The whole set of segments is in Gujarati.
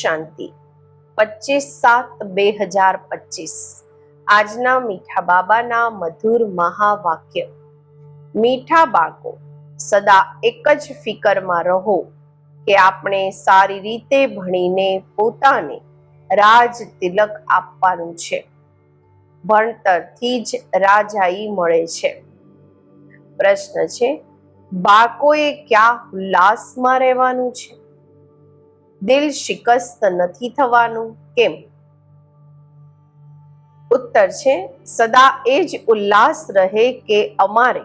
શાંતિ. પચીસ સાત બે હજાર પચીસ આજના મીઠા બાબાના મધુર મહાવાક્ય. મીઠા બાળકો, સદા એક જ ફિકરમાં રહો કે આપણે સારી રીતે ભણીને પોતાને રાજ તિલક આપવાનું છે. ભણતરથી જ રાજાઈ મળે છે. પ્રશ્ન છે, બાળકોએ ક્યાં ઉલ્લાસમાં રહેવાનું છે? દિલ શિકસ્ત નથી થવાનું? કેમ? ઉત્તર છે, સદા એ જ ઉલ્લાસ રહે કે અમારે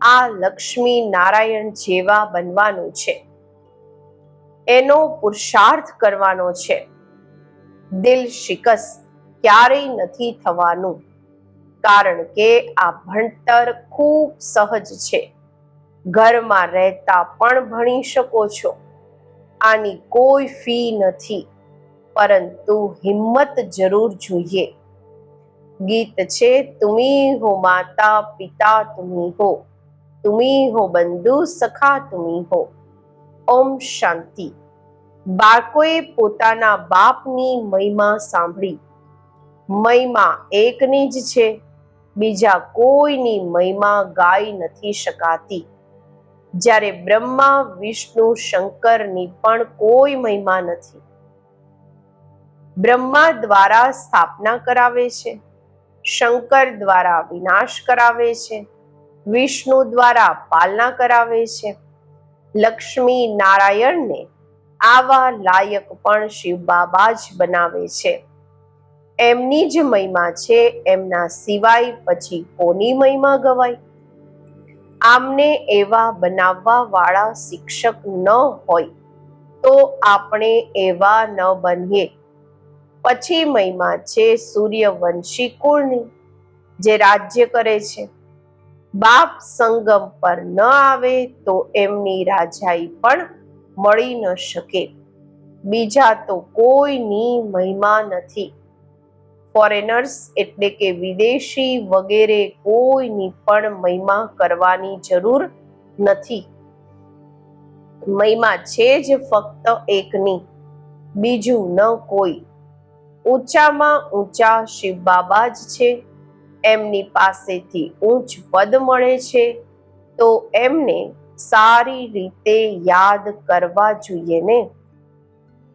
આ લક્ષ્મી નારાયણ જેવા બનવાનું છે. એનો પુરુષાર્થ કરવાનો છે. દિલ શિકસ્ત ક્યારેય નથી થવાનું, કારણ કે આ ભણતર ખૂબ સહજ છે. ઘરમાં રહેતા પણ ભણી શકો છો. આની કોઈ ફી નથી, પરંતુ હિંમત જરૂર જોઈએ. ગીત છે, તુમી હો માતા પિતા તુમી હો તુમી હો બંધુ સખા તુમી હો. ઓમ શાંતિ. બાળકોએ પોતાના બાપની મહિમા સાંભળી. મહિમા એકની જ છે, બીજા કોઈની મહિમા ગાઈ નથી શકાતી. જ્યારે બ્રહ્મા, વિષ્ણુ, શંકરની પણ કોઈ મહિમા નથી. બ્રહ્મા દ્વારા સ્થાપના કરાવે છે, શંકર દ્વારા વિનાશ કરાવે છે, વિષ્ણુ દ્વારા પાલના કરાવે છે, લક્ષ્મી નારાયણને આવા લાયક પણ શિવ બાબા જ બનાવે છે. એમની જ મહિમા છે, એમના સિવાય પછી કોની મહિમા ગવાય? આમને એવા બનાવવા વાળા શિક્ષક ન હોય તો આપણે એવા ન બનીએ. પછી મહિમા છે સૂર્યવંશી કુળની, જે રાજ્ય કરે છે. બાપ સંગમ પર ન આવે તો એમની રાજાઈ પણ મળી ન શકે. બીજા તો કોઈની મહિમા નથી. ફોરેનર્સ એટલે કે વિદેશી વગેરે કોઈની પણ મહિમા કરવાની જરૂર નથી. મહિમા છે જ ફક્ત એકની. બીજું ન કોઈ. ઊંચામાં ઊંચા શિવ બાબા જ છે. એમની પાસેથી ઊંચ પદ મળે છે. તો એમને સારી રીતે યાદ કરવા જોઈએ ને.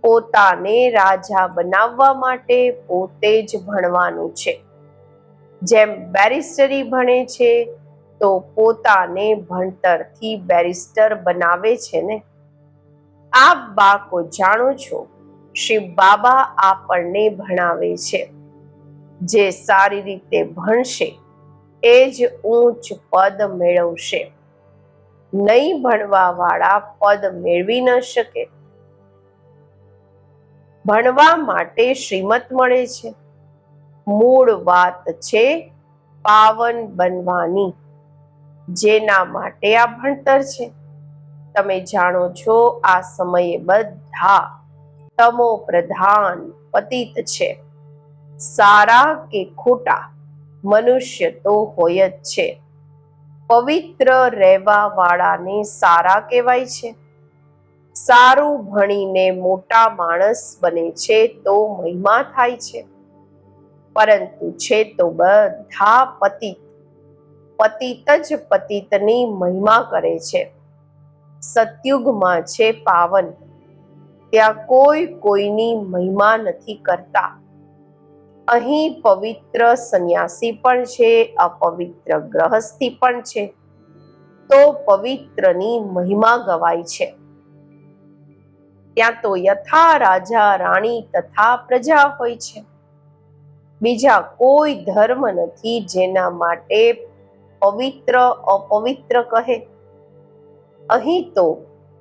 પોતાને રાજા બનાવવા માટે પોતે જ ભણવાનું છે. જેમ બેરિસ્ટરી ભણે છે, તો પોતાને ભણતરથી બેરિસ્ટર બનાવે છે ને? આપ બાળકો જાણો છો શિવ બાબા આપણને ભણાવે છે. જે સારી રીતે ભણશે, એ જ ઊંચ પદ મેળવશે. નહીં ભણવા વાળા પદ મેળવી ન શકે. ભણવા માટે શ્રીમત મળે છે. મૂળ વાત છે પાવન બનવાની, જેના માટે આ ભણતર છે. તમે જાણો છો આ સમયે બધા તમો પ્રધાન પતિત છે. સારા કે ખોટા, મનુષ્ય તો હોય જ છે. પવિત્ર રહેવા વાળાને સારા કહેવાય છે. સારું ભણીને મોટા માણસ બને છે તો મહિમા થાય છે. પરંતુ છે તો બધા પતિત પતિત જ પતિતની મહિમા કરે છે. સતયુગમાં છે પાવન, ત્યાં કોઈ કોઈની મહિમા નથી કરતા. અહીં પવિત્ર સંન્યાસી પણ છે, અપવિત્ર ગ્રહસ્થી પણ છે. તો પવિત્રની મહિમા ગવાય છે. ત્યાં તો યથા રાજા, રાણી તથા પ્રજા હોય છે. બીજા કોઈ ધર્મ નથી જેના માટે પવિત્ર, અપવિત્ર કહે. અહીં તો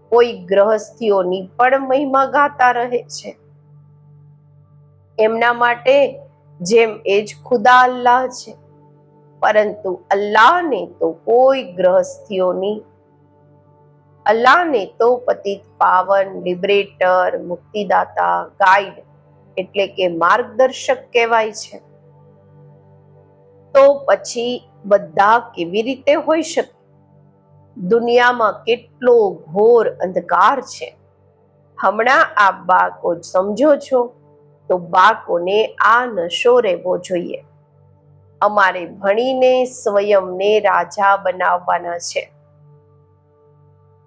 કોઈ ગ્રહસ્થીઓની પણ મહિમા ગાતા રહે છે. એમના માટે જેમ એ જ ખુદા અલ્લાહ છે. પરંતુ અલ્લાહને તો કોઈ ગ્રહસ્થીઓની અલ્લાહને તો પતિત પાવન, લિબરેટર, મુક્તિદાતા, ગાઈડ એટલે કે માર્ગદર્શક કહેવાય છે. તો પછી બધા કેવી રીતે હોઈ શકે? દુનિયામાં કેટલો ઘોર અંધકાર છે. હમણાં આ બાકો સમજો છો તો બાકોને આ નશો રહેવો જોઈએ. અમારે ભણીને સ્વયંને રાજા બનાવવાના છે.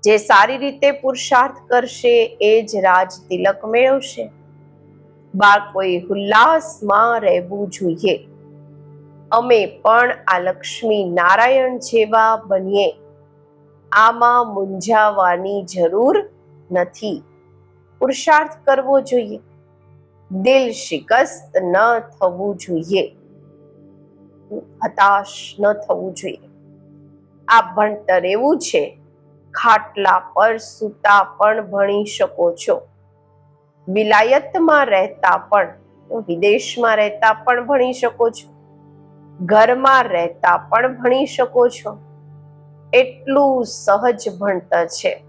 જે સારી રીતે પુરુષાર્થ કરશે, એ જ રાજ તિલક મેળવશે. બાળકોએ ઉલ્લાસમાં રહેવું જોઈએ. અમે પણ આ લક્ષ્મી નારાયણ જેવા બનીએ. આમાં મૂંઝાવાની જરૂર નથી. પુરુષાર્થ કરવો જોઈએ. દિલ શિકસ્ત ન થવું જોઈએ. હતાશ ન થવું જોઈએ. આ ભણતર એવું છે ખાટલા પર સૂતા પણ ભણી શકો છો. વિલાયતમાં રહેતા પણ વિદેશમાં રહેતા પણ ભણી શકો છો. ઘરમાં રહેતા પણ ભણી શકો છો. એટલું સહજ ભણતર છે.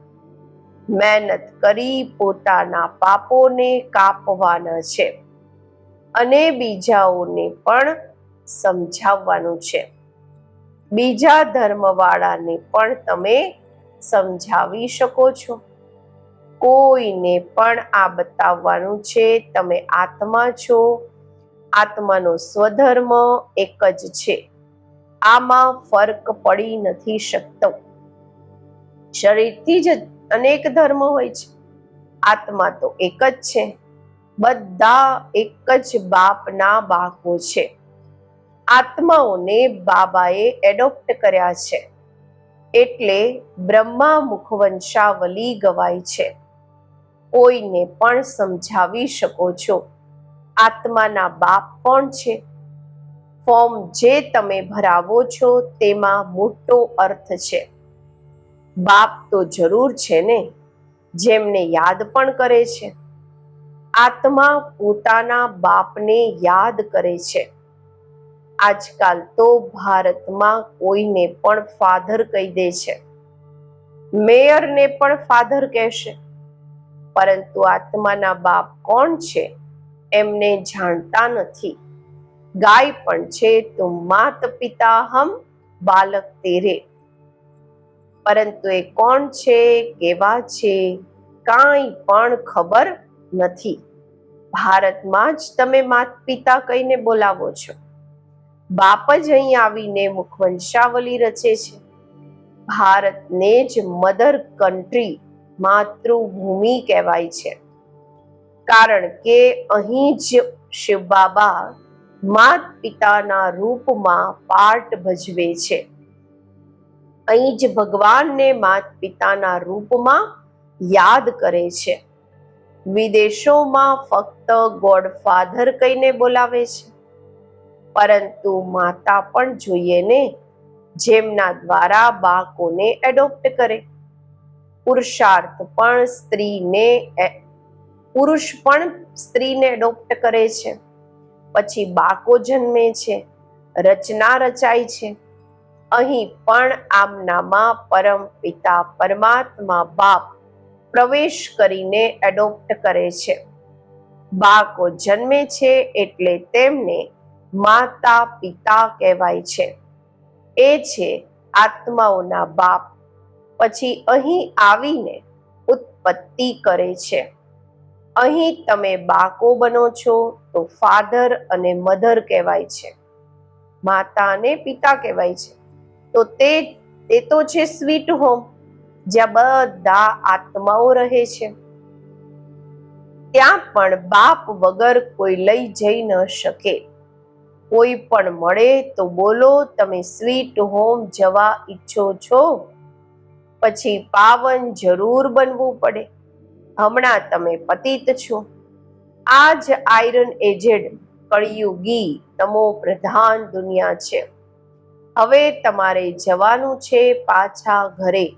મહેનત કરી પોતાના પાપોને કાપવાના છે. અને બીજાઓને પણ સમજાવવાનું છે. બીજા ધર્મવાળાને પણ તમે સમજાવી શકો છો? કોઈને પણ આ બતાવવાનું છે, તમે આત્મા છો. આત્માનો સ્વધર્મ એક જ છે. આમાં ફરક પડી નથી શકતો. શરીરથી જ અનેક ધર્મ હોય છે. આત્મા તો એક જ છે. બધા એક જ બાપના બાળકો છે. આત્માઓને બાબાએ એડોપ્ટ કર્યા છે. એટલે બ્રહ્મા મુખવંશાવલી ગવાય છે. કોઈને પણ સમજાવી શકો છો. આત્માના બાપ કોણ છે? ફોર્મ જે તમે ભરાવો છો તેમાં મોટો અર્થ છે. બાપ તો જરૂર છે ને, જેમને યાદ પણ કરે છે. આત્મા પોતાના બાપને યાદ કરે છે. આજકાલ તો ભારતમાં કોઈને પણ ફાધર કહી દે છે. મેયરને પણ ફાધર કહેશે. પરંતુ આત્માના બાપ કોણ છે એમને જાણતા નથી. ગાય પણ છે તો માત પિતા હમ બાલક તેરે. પરંતુ એ કોણ છે, કેવા છે, કાંઈ પણ ખબર નથી. ભારતમાં જ તમે માત પિતા કહીને બોલાવો છો. બાપ જ અહીં આવીને મુખવંશાવલી રચે છે. ભારતને જ મધર કન્ટ્રી માતૃભૂમિ કહેવાય છે. કારણ કે અહીં જ શિવ બાબા માત પિતાના રૂપમાં પાર્ટ ભજવે છે. અહીં જ ભગવાનને માત પિતાના રૂપમાં યાદ કરે છે. વિદેશોમાં ફક્ત ગોડફાધર કહીને બોલાવે છે. પરંતુ માતા પણ જોઈએ ને, જેમના દ્વારા બાળકોને એડોપ્ટ કરે. પુરુષાર્થ પણ સ્ત્રીને પુરુષ પણ સ્ત્રીને એડોપ્ટ કરે છે. પછી બાળકો જન્મે છે, રચના રચાય છે. અહીં પણ આમનામાં પરમ પિતા પરમાત્મા બાપ પ્રવેશ કરીને એડોપ્ટ કરે છે. બાળકો જન્મે છે એટલે તેમને માતા પિતા કહેવાય છે. એ છે આત્માઓના બાપ. પછી અહીં આવીને ઉત્પત્તિ કરે છે. અહીં તમે બાકો બનો છો તો ફાધર અને મધર કહેવાય છે. માતા અને પિતા કહેવાય છે. તો તે તે તો છે સ્વીટ હોમ, જ્યાં બધા આત્માઓ રહે છે. ત્યાં પણ બાપ વગર કોઈ લઈ જઈ ન શકે. કોઈ પણ મળે તો બોલો, તમે સ્વીટ હોમ જવા ઈચ્છો છો? પછી પાવન જરૂર બનવું પડે. હમણાં તમે પતિત છો. આ જ આયરન એજેડ, કળિયુગી તમો પ્રધાન દુનિયા છે. હવે તમારે જવાનું છે પાછા ઘરે.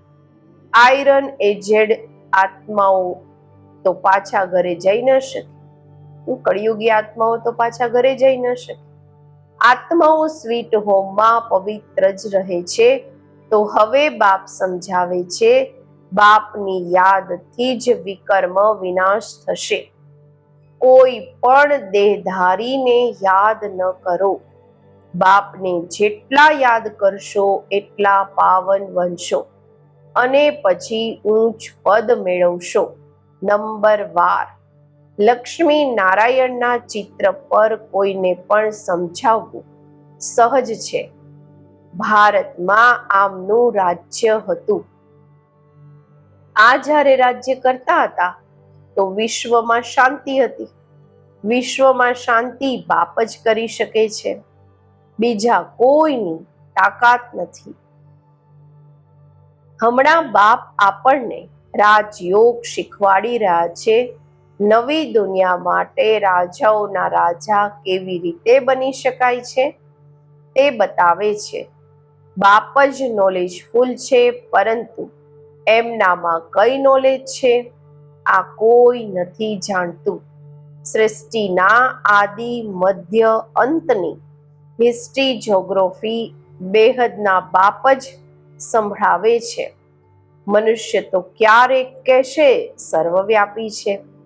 આયરન એજેડ આત્માઓ તો પાછા ઘરે જઈ ન શકે. કળિયુગી આત્માઓ તો પાછા ઘરે જઈ ન શકે. આત્માઓ સ્વીટ હોમમાં પવિત્ર જ રહે છે. તો હવે બાપ સમજાવે છે, બાપની યાદથી જ વિકર્મ વિનાશ થશે. કોઈ પણ દેહધારીને યાદ ન કરો. બાપને જેટલા યાદ કરશો, એટલા પાવન બનશો અને પછી ઊંચ પદ મેળવશો. નંબર વાર લક્ષ્મી નારાયણના ચિત્ર પર કોઈને પણ સમજાવવું સહજ છે. ભારતમાં આમનું રાજ્ય હતું. આ જ્યારે રાજ્ય કરતા હતા, તો વિશ્વમાં શાંતિ હતી. વિશ્વમાં શાંતિ બાપ જ કરી શકે છે. બીજા કોઈની તાકાત નથી. હમણાં બાપ આપણને રાજયોગ શીખવાડી રહ્યા છે. નવી દુનિયા માટે રાજાઓના રાજા કેવી રીતે બની શકાય છે? તે બતાવે છે. બાપ જ નોલેજફુલ છે, પરંતુ એમનામાં કઈ નોલેજ છે? આ કોઈ નથી જાણતું. સૃષ્ટિના આદિ, મધ્ય અંતની હિસ્ટ્રી જોગ્રાફી બેહદના બાપ જ સંભળાવે છે. મનુષ્ય તો ક્યારેક કહેશે, સર્વવ્યાપી છે.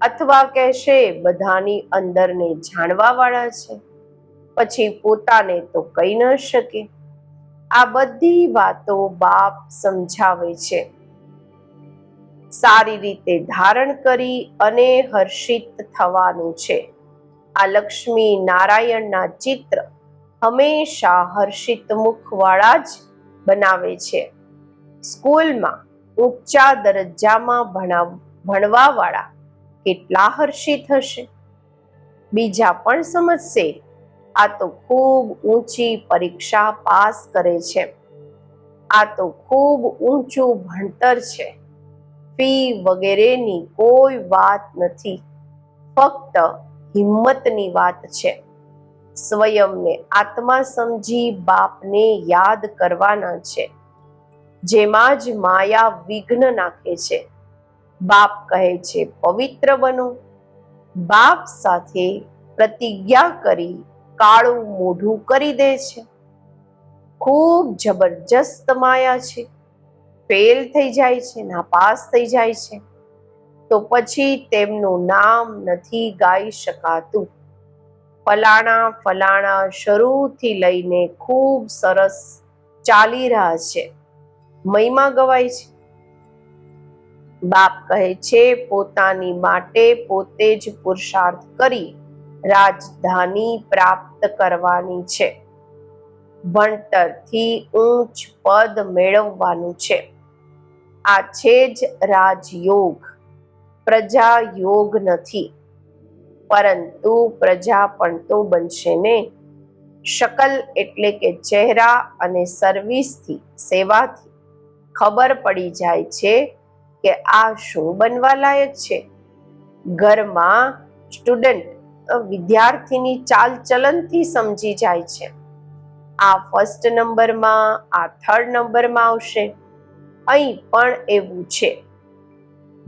અથવા કહેશે, બધાની અંદરને જાણવાવાળા છે. પછી પોતાને તો કહી ન શકે. આ બધી વાતો બાપ સમજાવે છે. સારી રીતે ધારણ કરી અને હર્ષિત થવાનું છે. આ લક્ષ્મી નારાયણના ચિત્ર હંમેશા હર્ષિત મુખવાળા જ બનાવે છે. સ્કૂલમાં ઊંચા દરજ્જામાં ભણાવ, ભણવાવાળા કેટલા હર્ષિત હશે બીજા પણ સમજશે. આ તો ખૂબ ઊંચી પરીક્ષા પાસ કરે છે. આ તો ખૂબ ઊંચું ભણતર છે. ફી વગેરેની કોઈ વાત નથી. ફક્ત હિંમતની વાત છે. સ્વયંને આત્મા સમજી બાપને યાદ કરવાના છે. જેમાં જ માયા વિઘ્ન નાખે છે. બાપ કહે છે, પવિત્ર બનો. બાપ સાથે પ્રતિજ્ઞા કરી કાળું મોઢું કરી દે છે. ખૂબ જબરજસ્ત માયા છે. ફેલ થઈ જાય છે, નાપાસ થઈ જાય છે. તો પછી તેમનું નામ નથી ગાઈ શકાતું. ફલાણા ફલાણા શરૂથી લઈને ખૂબ સરસ ચાલી રહ્યા છે. મહિમા ગવાય છે. બાપ કહે છે, પોતાની માટે પોતે જ પુરુષાર્થ કરી રાજધાની પ્રાપ્ત કરવાની છે. ભણતરથી ઊંચ પદ મેળવવાનું છે. આ છે જ રાજયોગ. પ્રજા યોગ નથી. પરંતુ પ્રજા પણ તો બનશે ને? શકલ એટલે કે ચહેરા અને સર્વિસથી સેવાથી ખબર પડી જાય છે કે આ શું બનવા લાયક છે? ઘરમાં સ્ટુડન્ટ વિદ્યાર્થીની ચાલ ચલનથી સમજી જાય છે. આ ફર્સ્ટ નંબરમાં, આ થર્ડ નંબરમાં આવશે. અહીં પણ એવું છે.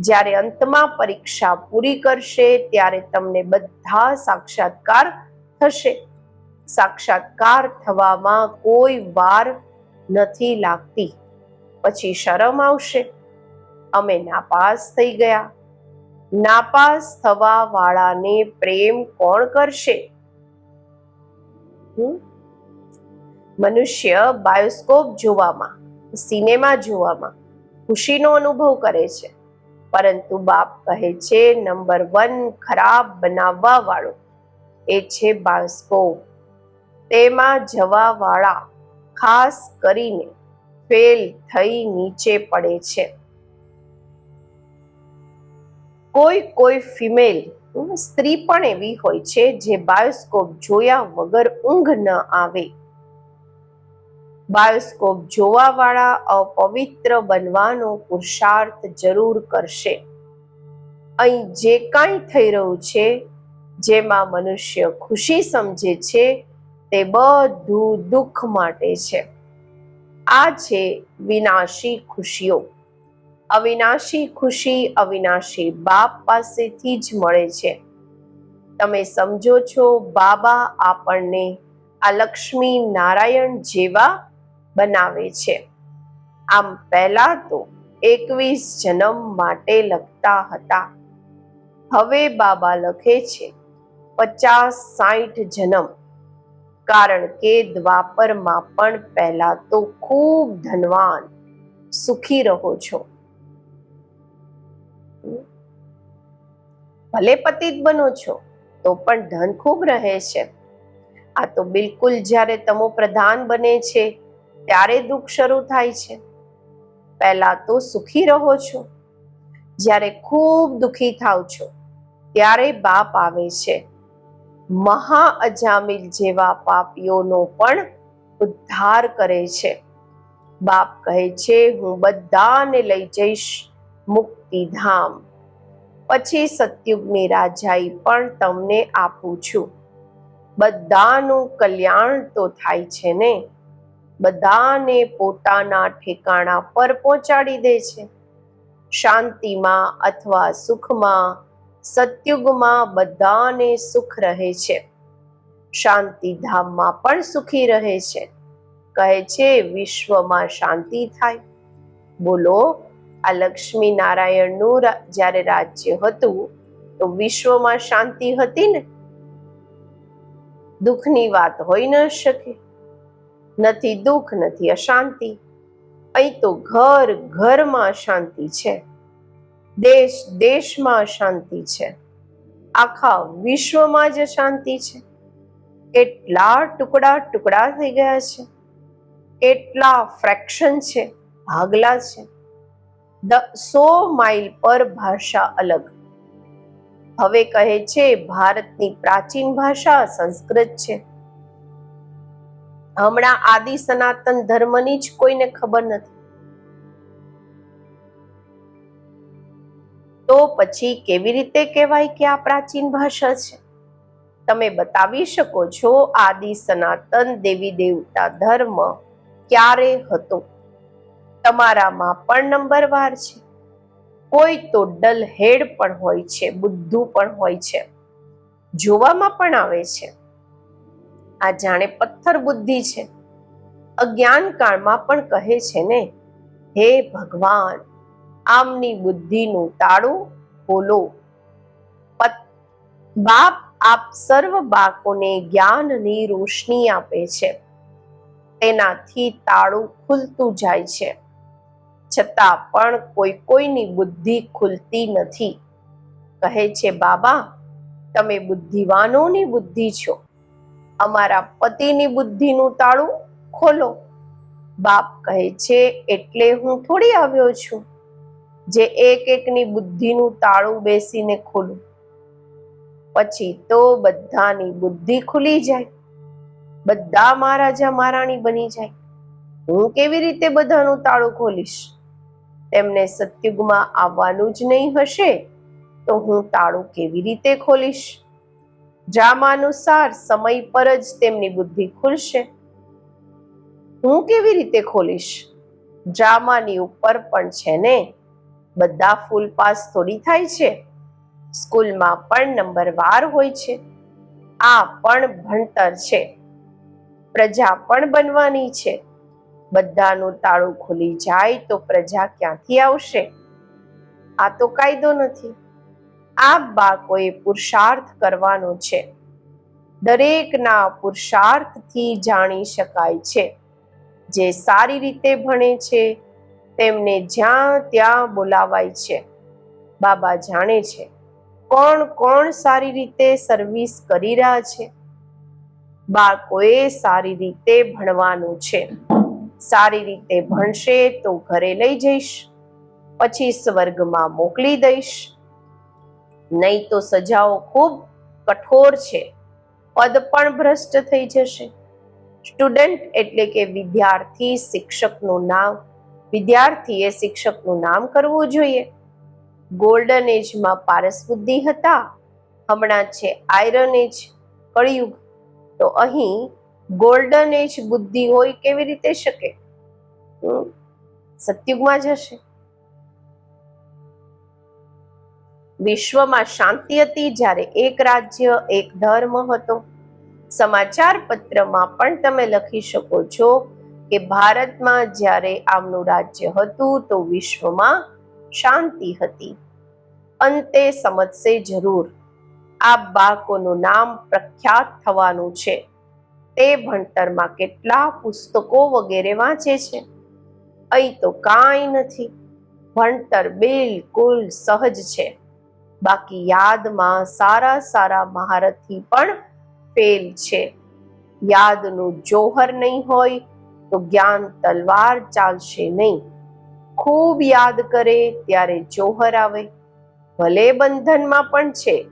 જ્યારે અંતમાં પરીક્ષા પૂરી કરશે, ત્યારે તમને બધા સાક્ષાત્કાર થશે. સાક્ષાત્કાર થવામાં કોઈ વાર નથી લાગતી. પછી શરમ આવશે. અમે નાપાસ થઈ ગયા. નાપાસ થવા વાળાને પ્રેમ કોણ કરશે? મનુષ્ય બાયોસ્કોપ જોવામાં, સિનેમા જોવામાં ખુશીનો અનુભવ કરે છે. પરંતુ બાપ કહે છે, નંબર વન ખરાબ બનાવવા વાળો. એ છે બાયોસ્કોપ. તેમાં જવા વાળા ખાસ કરીને ફેલ થઈ નીચે પડે છે. કોઈ કોઈ ફિમેલ સ્ત્રી પણ એવી હોય છે જે બાયોસ્કોપ જોયા વગર ઊંઘ ન આવે. બાયોસ્કોપ જોવાવાળા અપવિત્ર બનવાનો પુરુષાર્થ જરૂર કરશે. અહીં જે કાંઈ થઈ રહ્યું છે, જેમાં મનુષ્ય ખુશી સમજે છે, તે બધું દુઃખ માટે છે. આ છે વિનાશી ખુશીઓ. અવિનાશી ખુશી, અવિનાશી બાપ પાસેથી જ મળે છે. તમે સમજો છો, બાબા આપણને આ લક્ષ્મી નારાયણ જેવા બનાવે છે. આમ પહેલા તો એકવીસ જન્મ માટે લખતા હતા. હવે બાબા લખે છે, પચાસ સાઠ જન્મ. કારણ કે દ્વાપરમાં પણ પહેલા તો ખૂબ ધનવાન, સુખી રહો છો. ભલે પતિત બનો છો, તો પણ ધન ખૂબ રહે છે. આ તો બિલકુલ જ્યારે તમો પ્રધાન બને છે, ત્યારે દુઃખ શરૂ થાય છે. પહેલા તો સુખી રહો છો. જ્યારે ખૂબ દુઃખી થાવ છો, ત્યારે બાપ આવે છે. મહા અજામિલ જેવા પાપીઓનો પણ ઉદ્ધાર કરે છે. બાપ કહે છે, હું બધાને લઈ જઈશ મુક્તિધામ. પછી સતયુગની રાજાઈ પણ તમને આપું છું. બધાનું કલ્યાણ તો થાય છે ને? બધાને પોતાના ઠેકાણા પર પહોંચાડી દે છે. શાંતિમાં અથવા સુખમાં સતયુગમાં બધાને સુખ રહે છે. શાંતિધામમાં પણ સુખી રહે છે. કહે છે, વિશ્વમાં શાંતિ થાય. બોલો આ લક્ષ્મી નારાયણનું જ્યારે રાજ્ય હતું, તો વિશ્વમાં શાંતિ હતી ને? દુઃખની વાત હોઈ ન શકે. નથી દુઃખ, નથી અશાંતિ. અહીં તો ઘર, ઘરમાં શાંતિ છે. દેશ, દેશમાં શાંતિ છે. આખા વિશ્વમાં જ શાંતિ છે. કેટલા ટુકડા ટુકડા થઈ ગયા છે. કેટલા ફ્રેક્શન છે. ભાગલા છે. સો માઇલ પર ભાષા અલગ. હવે કહે છે, ભારતની પ્રાચીન ભાષા સંસ્કૃત છે. હમણાં આદિ સનાતન ધર્મની જ કોઈને ખબર નથી. તો પછી કેવી રીતે કહેવાય કે આ પ્રાચીન ભાષા છે? તમે બતાવી શકો છો, આદિ સનાતન દેવી દેવતા ધર્મ ક્યારે હતો? તમારામાં પણ નંબરવાર છે. કોઈ તો ડલ હેડ પણ હોય છે, બુદ્ધુ પણ હોય છે. જોવામાં પણ આવે છે. આ જાણે પથ્થર બુદ્ધિ છે. અજ્ઞાન કાળમાં પણ કહે છે ને, હે ભગવાન, આમની બુદ્ધિનું તાળું ખોલો. બાપ આપ સર્વ બાળકોને જ્ઞાનની રોશની આપે છે. તેનાથી તાળું ખુલતું જાય છે. છતાં પણ કોઈ કોઈની બુદ્ધિ ખુલતી નથી. કહે છે, બાબા, તમે બુદ્ધિવાનોની બુદ્ધિ છો. અમારા પતિની બુદ્ધિનું તાળું ખોલો. બાપ કહે છે, એટલે હું થોડી આવ્યો છું, જે એક એકની બુદ્ધિનું તાળું બેસીને ખોલું. પછી તો બધાની બુદ્ધિ ખુલી જાય. બધા મહારાજા મહારાણી બની જાય. હું કેવી રીતે બધાનું તાળું ખોલીશ? તેમને સતયુગમાં આવવાનું જ નહીં હશે, તો હું તાળું કેવી રીતે ખોલીશ? જામાનુસાર સમય પર જ તેમની બુદ્ધિ ખુલશે. હું કેવી રીતે ખોલીશ? જામાની ઉપર પણ છે ને? બધા ફૂલ પાસ થોડી થાય છે. સ્કૂલમાં પણ નંબર વાર હોય છે. આ પણ ભણતર છે. પ્રજા પણ બનવાની છે. બધાનું તાળું ખુલી જાય તો પ્રજા ક્યાંથી આવશે? આ તો કાયદો નથી. આ બાળકોએ પુરુષાર્થ કરવાનો છે. દરેકના પુરુષાર્થથી જાણી શકાય છે. જે સારી રીતે ભણે છે, તેમને જ્યાં ત્યાં બોલાવાય છે. બાબા જાણે છે, કોણ કોણ સારી રીતે સર્વિસ કરી રહ્યા છે? બાળકોએ સારી રીતે ભણવાનું છે. સારી રીતે ભણશે તો ઘરે લઈ જઈશ, પછી સ્વર્ગમાં મોકલી દઈશ. નહીં તો સજાઓ ખૂબ કઠોર છે, પદ પણ ભ્રષ્ટ થઈ જશે. સ્ટુડન્ટ એટલે કે વિદ્યાર્થી શિક્ષકનું નામ, વિદ્યાર્થીએ શિક્ષકનું નામ કરવું જોઈએ. ગોલ્ડન એજમાં પારસ હતા, હમણાં છે આયરન એજ, કળિયુગ. તો અહીં ગોલ્ડન એજ બુદ્ધિ હોય કેવી રીતે શકે? હમ? જ હશે. વિશ્વમાં શાંતિ હતી જ્યારે એક રાજ્ય, એક ધર્મ હતો. સમાચાર પત્રમાં પણ તમે લખી શકો છો કે ભારતમાં જ્યારે આમનું રાજ્ય હતું તો વિશ્વમાં શાંતિ હતી. અંતે સમજશે જરૂર. આ બાળકોનું નામ પ્રખ્યાત થવાનું છે. તે ભણતરમાં કેટલા પુસ્તકો વગેરે વાંચે છે? અહીં તો કાંઈ નથી. ભણતર બિલકુલ સહજ છે. બાકી યાદમાં સારા સારા મહારથી પણ ફેલ છે. યાદનું જોહર નહીં હોય તો જ્ઞાન તલવાર ચાલશે નહીં. ખૂબ યાદ કરે ત્યારે જોહર આવે. ભલે બંધનમાં પણ છે.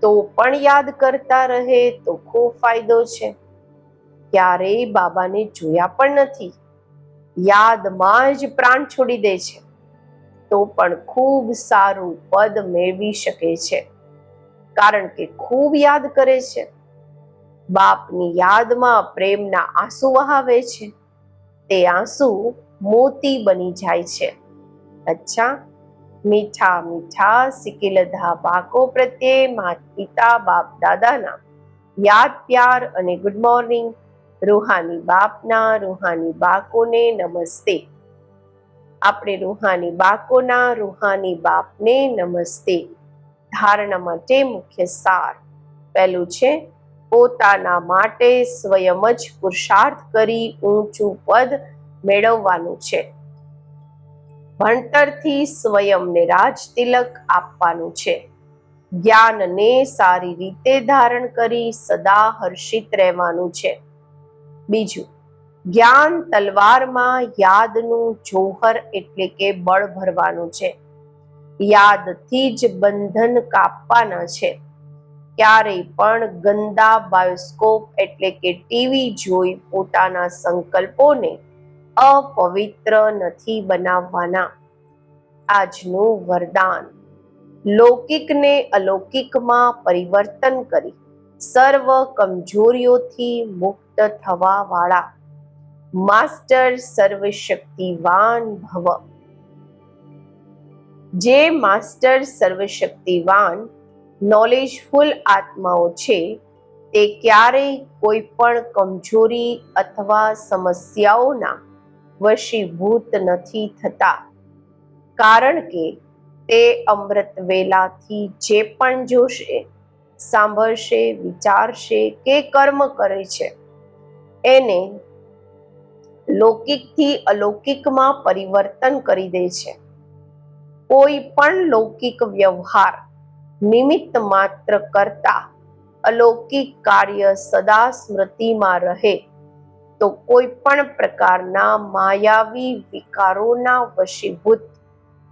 તો પણ યાદ કરતા રહે તો ખૂબ ફાયદો છે. ક્યારેય બાબાને જોયા પણ નથી. યાદમાં જ પ્રાણ છોડી દે છે. તો પણ ખૂબ સારું પદ મેળવી શકે છે. કારણ કે ખૂબ યાદ કરે છે. બાપની યાદમાં પ્રેમના આંસુ વહાવે છે. તે આંસુ મોતી બની જાય છે. અચ્છા મીઠા મીઠા સિકિલધા બાકો પ્રત્યે માતા પિતા બાપ દાદાના યાદ, પ્યાર અને ગુડ મોર્નિંગ રૂહાની બાપના, રૂહાની બાકોને નમસ્તે. આપણે રૂહાની બાકોના, રૂહાની બાપને નમસ્તે. ધારણા માટે મુખ્ય સાર. પહેલું છે, પોતાના માટે સ્વયં જ પુરુષાર્થ કરી ઊંચું પદ મેળવવાનું છે. ભણતરથી સ્વયંને રાજ તિલક આપવાનું છે. જ્ઞાનને સારી રીતે ધારણ કરી સદા હર્ષિત રહેવાનું છે. બીજું, જ્ઞાન તલવારમાં યાદનું જોહર એટલે કે બળ ભરવાનું છે. યાદથી જ બંધન કાપવાના છે. ક્યારેય પણ ગંદા બાયોસ્કોપ એટલે કે ટીવી જોઈ પોતાના સંકલ્પોને અપવિત્ર નથી બનાવવાના. આજનું વરદાન. લૌકિકને અલૌકિકમાં પરિવર્તન કરી. સર્વ કમજોરીઓથી મુક્ત થવા વાળા માસ્ટર સર્વશક્તિવાન ભવ. જે માસ્ટર સર્વશક્તિવાન નોલેજફુલ આત્માઓ છે, તે ક્યારેય કોઈ પણ કમજોરી અથવા સમસ્યાઓના વશીભૂત નથી થતા. કારણ કે તે અમૃત વેલાથી જે પણ જોશે, સાંભળશે, વિચારશે કે કર્મ કરે છે, એને લૌકિકથી અલૌકિકમાં પરિવર્તન કરી દે છે. કોઈ પણ લૌકિક વ્યવહાર નિમિત્ત માત્ર કરતા અલૌકિક કાર્ય સદા સ્મૃતિમાં રહે. તો કોઈ પણ પ્રકારના માયાવી વિકારોના વશીભૂત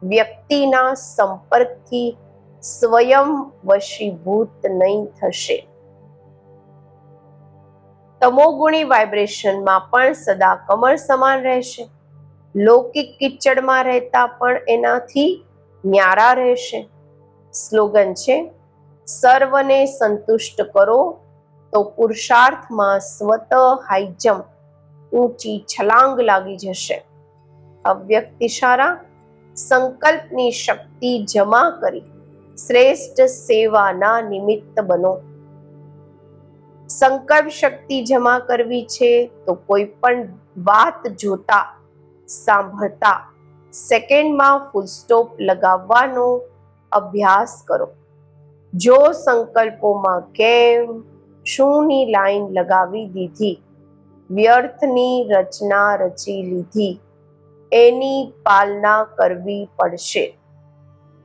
વ્યક્તિના સંપર્કથી સ્વયં વશીભૂત નહીં થશે. તમોગુણી વાઇબ્રેશનમાં પણ સદા કમળ સમાન રહેશે. લૌકિક કિચડમાં રહેતા પણ એનાથી ન્યારા રહેશે. સ્લોગન છે, સર્વને સંતુષ્ટ કરો તો પુરુષાર્થમાં સ્વત હાઈજમ ઊંચી છલાંગ લાગી જશે. અવ્યક્ત ઇશારા સંકલ્પની શક્તિ જમા કરી. શ્રેષ્ઠ સેવાના નિમિત્ત બનો. સંકલ્પ શક્તિ જમા કરવી છે તો કોઈ પણ વાત જોતા, સાંભળતા, સેકન્ડમાં ફૂલ સ્ટોપ લગાવવાનો અભ્યાસ કરો. જો સંકલ્પોમાં કેમ શુંની લાઈન લગાવી દીધી? વ્યર્થની રચના રચી લીધી. એની પાલના કરવી પડશે.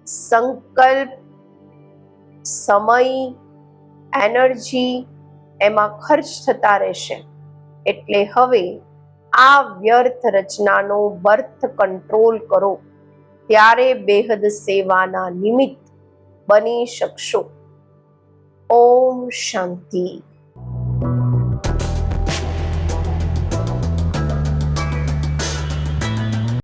સંકલ્પ, સમય, એનર્જી એમાં ખર્ચ થતા રહેશે. એટલે હવે આ વ્યર્થ રચનાનો બર્થ કંટ્રોલ કરો. ત્યારે બેહદ સેવાના નિમિત્ત બની શકશો. ઓમ શાંતિ.